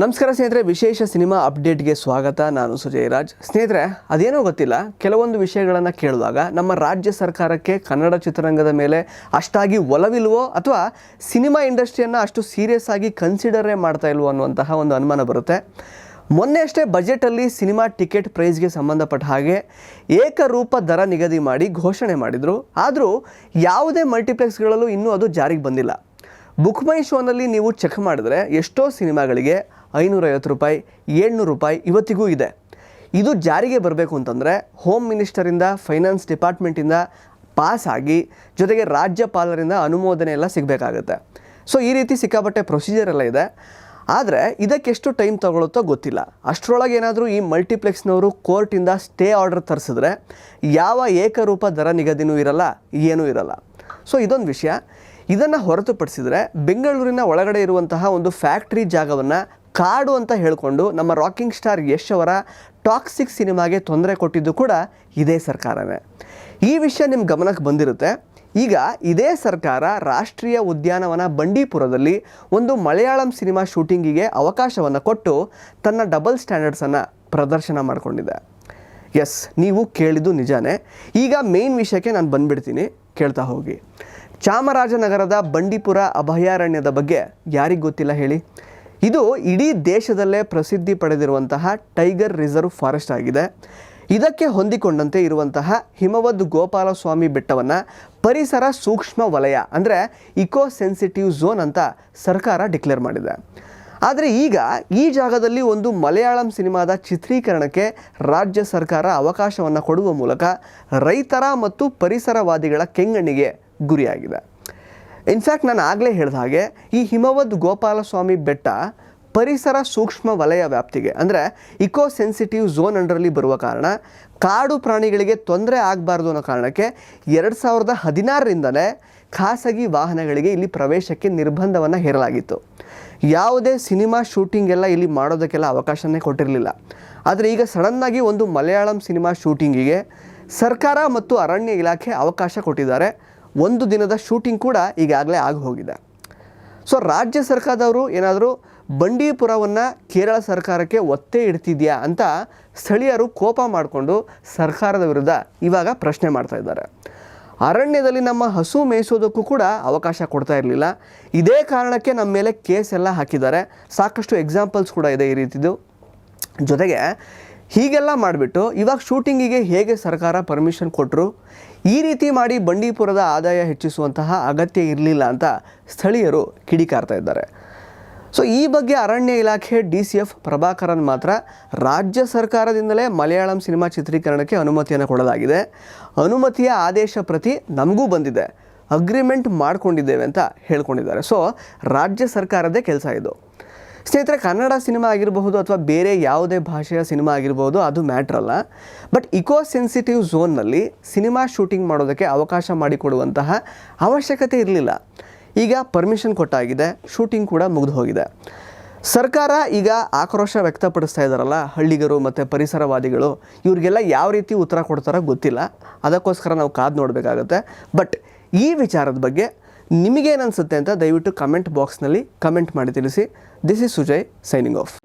ನಮಸ್ಕಾರ ಸ್ನೇಹಿತರೆ, ವಿಶೇಷ ಸಿನಿಮಾ ಅಪ್ಡೇಟ್ಗೆ ಸ್ವಾಗತ. ನಾನು ಸುಜಯ್ ರಾಜ್. ಸ್ನೇಹಿತರೆ, ಅದೇನೋ ಗೊತ್ತಿಲ್ಲ, ಕೆಲವೊಂದು ವಿಷಯಗಳನ್ನು ಕೇಳುವಾಗ ನಮ್ಮ ರಾಜ್ಯ ಸರ್ಕಾರಕ್ಕೆ ಕನ್ನಡ ಚಿತ್ರರಂಗದ ಮೇಲೆ ಅಷ್ಟಾಗಿ ಒಲವಿಲ್ವೋ ಅಥವಾ ಸಿನಿಮಾ ಇಂಡಸ್ಟ್ರಿಯನ್ನು ಅಷ್ಟು ಸೀರಿಯಸ್ ಆಗಿ ಕನ್ಸಿಡರೇ ಮಾಡ್ತಾ ಇಲ್ವೋ ಅನ್ನುವಂತಹ ಒಂದು ಅನುಮಾನ ಬರುತ್ತೆ. ಮೊನ್ನೆ ಅಷ್ಟೇ ಬಜೆಟಲ್ಲಿ ಸಿನಿಮಾ ಟಿಕೆಟ್ ಪ್ರೈಸ್ಗೆ ಸಂಬಂಧಪಟ್ಟ ಹಾಗೆ ಏಕರೂಪ ದರ ನಿಗದಿ ಮಾಡಿ ಘೋಷಣೆ ಮಾಡಿದರು. ಆದರೂ ಯಾವುದೇ ಮಲ್ಟಿಪ್ಲೆಕ್ಸ್ಗಳಲ್ಲೂ ಇನ್ನೂ ಅದು ಜಾರಿಗೆ ಬಂದಿಲ್ಲ. ಬುಕ್ ಮೈ ಶೋನಲ್ಲಿ ನೀವು ಚೆಕ್ ಮಾಡಿದ್ರೆ ಎಷ್ಟೋ ಸಿನಿಮಾಗಳಿಗೆ ಐನೂರೈವತ್ತು ರೂಪಾಯಿ, ಏಳ್ನೂರು ರೂಪಾಯಿ ಇವತ್ತಿಗೂ ಇದೆ. ಇದು ಜಾರಿಗೆ ಬರಬೇಕು ಅಂತಂದರೆ ಹೋಮ್ ಮಿನಿಸ್ಟರಿಂದ ಫೈನಾನ್ಸ್ ಡಿಪಾರ್ಟ್ಮೆಂಟಿಂದ ಪಾಸ್ ಆಗಿ, ಜೊತೆಗೆ ರಾಜ್ಯಪಾಲರಿಂದ ಅನುಮೋದನೆ ಎಲ್ಲ ಸಿಗಬೇಕಾಗುತ್ತೆ. ಸೊ ಈ ರೀತಿ ಸಿಕ್ಕಾಪಟ್ಟೆ ಪ್ರೊಸೀಜರ್ ಎಲ್ಲ ಇದೆ. ಆದರೆ ಇದಕ್ಕೆಷ್ಟು ಟೈಮ್ ತಗೊಳುತ್ತೋ ಗೊತ್ತಿಲ್ಲ. ಅಷ್ಟರೊಳಗೆ ಏನಾದರೂ ಈ ಮಲ್ಟಿಪ್ಲೆಕ್ಸ್ನವರು ಕೋರ್ಟಿಂದ ಸ್ಟೇ ಆರ್ಡರ್ ತರಿಸಿದ್ರೆ ಯಾವ ಏಕರೂಪ ದರ ನಿಗದಿನೂ ಇರಲ್ಲ, ಏನೂ ಇರಲ್ಲ. ಸೊ ಇದೊಂದು ವಿಷಯ. ಇದನ್ನು ಹೊರತುಪಡಿಸಿದರೆ ಬೆಂಗಳೂರಿನ ಒಳಗಡೆ ಇರುವಂತಹ ಒಂದು ಫ್ಯಾಕ್ಟ್ರಿ ಜಾಗವನ್ನು ಕಾಡು ಅಂತ ಹೇಳಿಕೊಂಡು ನಮ್ಮ ರಾಕಿಂಗ್ ಸ್ಟಾರ್ ಯಶ್ ಅವರ ಟಾಕ್ಸಿಕ್ ಸಿನಿಮಾಗೆ ತೊಂದರೆ ಕೊಟ್ಟಿದ್ದು ಕೂಡ ಇದೇ ಸರ್ಕಾರವೇ ಈ ವಿಷಯ ನಿಮ್ಮ ಗಮನಕ್ಕೆ ಬಂದಿರುತ್ತೆ. ಈಗ ಇದೇ ಸರ್ಕಾರ ರಾಷ್ಟ್ರೀಯ ಉದ್ಯಾನವನ ಬಂಡೀಪುರದಲ್ಲಿ ಒಂದು ಮಲಯಾಳಂ ಸಿನಿಮಾ ಶೂಟಿಂಗಿಗೆ ಅವಕಾಶವನ್ನು ಕೊಟ್ಟು ತನ್ನ ಡಬಲ್ ಸ್ಟ್ಯಾಂಡರ್ಡ್ಸನ್ನು ಪ್ರದರ್ಶನ ಮಾಡಿಕೊಂಡಿದೆ. ಎಸ್ ನೀವು ಕೇಳಿದ್ದು ನಿಜಾನೇ. ಈಗ ಮೇನ್ ವಿಷಯಕ್ಕೆ ನಾನು ಬಂದ್ಬಿಡ್ತೀನಿ. ಕೇಳ್ತಾ ಹೋಗಿ. ಚಾಮರಾಜನಗರದ ಬಂಡೀಪುರ ಅಭಯಾರಣ್ಯದ ಬಗ್ಗೆ ಯಾರಿಗೆ ಗೊತ್ತಿಲ್ಲ ಹೇಳಿ? ಇದು ಇಡೀ ದೇಶದಲ್ಲೇ ಪ್ರಸಿದ್ಧಿ ಪಡೆದಿರುವಂತಹ ಟೈಗರ್ ರಿಸರ್ವ್ ಫಾರೆಸ್ಟ್ ಆಗಿದೆ. ಇದಕ್ಕೆ ಹೊಂದಿಕೊಂಡಂತೆ ಇರುವಂತಹ ಹಿಮವದ್ ಗೋಪಾಲಸ್ವಾಮಿ ಬೆಟ್ಟವನ್ನು ಪರಿಸರ ಸೂಕ್ಷ್ಮ ವಲಯ ಅಂದರೆ ಇಕೋ ಸೆನ್ಸಿಟಿವ್ ಝೋನ್ ಅಂತ ಸರ್ಕಾರ ಡಿಕ್ಲೇರ್ ಮಾಡಿದೆ. ಆದರೆ ಈಗ ಈ ಜಾಗದಲ್ಲಿ ಒಂದು ಮಲಯಾಳಂ ಸಿನಿಮಾದ ಚಿತ್ರೀಕರಣಕ್ಕೆ ರಾಜ್ಯ ಸರ್ಕಾರ ಅವಕಾಶವನ್ನು ಕೊಡುವ ಮೂಲಕ ರೈತರ ಮತ್ತು ಪರಿಸರವಾದಿಗಳ ಕೆಂಗಣ್ಣಿಗೆ ಗುರಿಯಾಗಿದೆ. ಇನ್ಫ್ಯಾಕ್ಟ್ ನಾನು ಆಗಲೇ ಹೇಳಿದ ಹಾಗೆ, ಈ ಹಿಮವದ್ ಗೋಪಾಲಸ್ವಾಮಿ ಬೆಟ್ಟ ಪರಿಸರ ಸೂಕ್ಷ್ಮ ವಲಯ ವ್ಯಾಪ್ತಿಗೆ, ಅಂದರೆ ಇಕೋ ಸೆನ್ಸಿಟಿವ್ ಝೋನ್ ಅಂಡರಲ್ಲಿ ಬರುವ ಕಾರಣ, ಕಾಡು ಪ್ರಾಣಿಗಳಿಗೆ ತೊಂದರೆ ಆಗಬಾರ್ದು ಅನ್ನೋ ಕಾರಣಕ್ಕೆ ಎರಡು ಸಾವಿರದ ಹದಿನಾರರಿಂದಲೇ ಖಾಸಗಿ ವಾಹನಗಳಿಗೆ ಇಲ್ಲಿ ಪ್ರವೇಶಕ್ಕೆ ನಿರ್ಬಂಧವನ್ನು ಹೇರಲಾಗಿತ್ತು. ಯಾವುದೇ ಸಿನಿಮಾ ಶೂಟಿಂಗ್ ಎಲ್ಲ ಇಲ್ಲಿ ಮಾಡೋದಕ್ಕೆಲ್ಲ ಅವಕಾಶನೇ ಕೊಟ್ಟಿರಲಿಲ್ಲ. ಆದರೆ ಈಗ ಸಡನ್ನಾಗಿ ಒಂದು ಮಲಯಾಳಂ ಸಿನಿಮಾ ಶೂಟಿಂಗಿಗೆ ಸರ್ಕಾರ ಮತ್ತು ಅರಣ್ಯ ಇಲಾಖೆ ಅವಕಾಶ ಕೊಟ್ಟಿದ್ದಾರೆ. ಒಂದು ದಿನದ ಶೂಟಿಂಗ್ ಕೂಡ ಈಗಾಗಲೇ ಆಗಿ ಹೋಗಿದೆ ಸೊ ರಾಜ್ಯ ಸರ್ಕಾರದವರು ಏನಾದರೂ ಬಂಡೀಪುರವನ್ನು ಕೇರಳ ಸರ್ಕಾರಕ್ಕೆ ಒತ್ತೆ ಇಡ್ತಿದೆಯಾ ಅಂತ ಸ್ಥಳೀಯರು ಕೋಪ ಮಾಡಿಕೊಂಡು ಸರ್ಕಾರದ ವಿರುದ್ಧ ಇವಾಗ ಪ್ರಶ್ನೆ ಮಾಡ್ತಾ ಇದ್ದಾರೆ. ಅರಣ್ಯದಲ್ಲಿ ನಮ್ಮ ಹಸು ಮೇಯಿಸೋದಕ್ಕೂ ಕೂಡ ಅವಕಾಶ ಕೊಡ್ತಾ ಇರಲಿಲ್ಲ. ಇದೇ ಕಾರಣಕ್ಕೆ ನಮ್ಮ ಮೇಲೆ ಕೇಸ್ ಎಲ್ಲ ಹಾಕಿದ್ದಾರೆ. ಸಾಕಷ್ಟು ಎಕ್ಸಾಂಪಲ್ಸ್ ಕೂಡ ಇದೆ ಈ ರೀತಿದು. ಜೊತೆಗೆ ಹೀಗೆಲ್ಲ ಮಾಡಿಬಿಟ್ಟು ಇವಾಗ ಶೂಟಿಂಗಿಗೆ ಹೇಗೆ ಸರ್ಕಾರ ಪರ್ಮಿಷನ್ ಕೊಟ್ಟರು ಈ ರೀತಿ ಮಾಡಿ ಬಂಡೀಪುರದ ಆದಾಯ ಹೆಚ್ಚಿಸುವಂತಹ ಅಗತ್ಯ ಇರಲಿಲ್ಲ ಅಂತ ಸ್ಥಳೀಯರು ಕಿಡಿಕಾರ್ತಾ ಇದ್ದಾರೆ. ಸೊ ಈ ಬಗ್ಗೆ ಅರಣ್ಯ ಇಲಾಖೆ ಡಿ ಸಿ ಎಫ್ ಪ್ರಭಾಕರನ್ ಮಾತ್ರ ರಾಜ್ಯ ಸರ್ಕಾರದಿಂದಲೇ ಮಲಯಾಳಂ ಸಿನಿಮಾ ಚಿತ್ರೀಕರಣಕ್ಕೆ ಅನುಮತಿಯನ್ನು ಕೊಡಲಾಗಿದೆ. ಅನುಮತಿಯ ಆದೇಶ ಪ್ರತಿ ನಮಗೂ ಬಂದಿದೆ. ಅಗ್ರಿಮೆಂಟ್ ಮಾಡಿಕೊಂಡಿದ್ದೇವೆ ಅಂತ ಹೇಳ್ಕೊಂಡಿದ್ದಾರೆ. ಸೊ ರಾಜ್ಯ ಸರ್ಕಾರದೇ ಕೆಲಸ ಇದು. ಸ್ನೇಹಿತರೆ, ಕನ್ನಡ ಸಿನಿಮಾ ಆಗಿರಬಹುದು ಅಥವಾ ಬೇರೆ ಯಾವುದೇ ಭಾಷೆಯ ಸಿನಿಮಾ ಆಗಿರ್ಬೋದು ಅದು ಮ್ಯಾಟ್ರ್ ಅಲ್ಲ. ಬಟ್ ಇಕೋ ಸೆನ್ಸಿಟಿವ್ ಝೋನ್ನಲ್ಲಿ ಸಿನಿಮಾ ಶೂಟಿಂಗ್ ಮಾಡೋದಕ್ಕೆ ಅವಕಾಶ ಮಾಡಿಕೊಡುವಂತಹ ಅವಶ್ಯಕತೆ ಇರಲಿಲ್ಲ. ಈಗ ಪರ್ಮಿಷನ್ ಕೊಟ್ಟಾಗಿದೆ, ಶೂಟಿಂಗ್ ಕೂಡ ಮುಗಿದು ಹೋಗಿದೆ. ಸರ್ಕಾರ ಈಗ ಆಕ್ರೋಶ ವ್ಯಕ್ತಪಡಿಸ್ತಾ ಇದ್ದಾರಲ್ಲ ಹಳ್ಳಿಗರು ಮತ್ತು ಪರಿಸರವಾದಿಗಳು, ಇವರಿಗೆಲ್ಲ ಯಾವ ರೀತಿ ಉತ್ತರ ಕೊಡ್ತಾರೋ ಗೊತ್ತಿಲ್ಲ. ಅದಕ್ಕೋಸ್ಕರ ನಾವು ಕಾದು ನೋಡಬೇಕಾಗತ್ತೆ. ಬಟ್ ಈ ವಿಚಾರದ ಬಗ್ಗೆ ನಿಮಗೇನು ಅನಿಸುತ್ತೆ ಅಂತ ದಯವಿಟ್ಟು ಕಮೆಂಟ್ ಬಾಕ್ಸ್ನಲ್ಲಿ ಕಮೆಂಟ್ ಮಾಡಿ ತಿಳಿಸಿ. This is Sujay signing off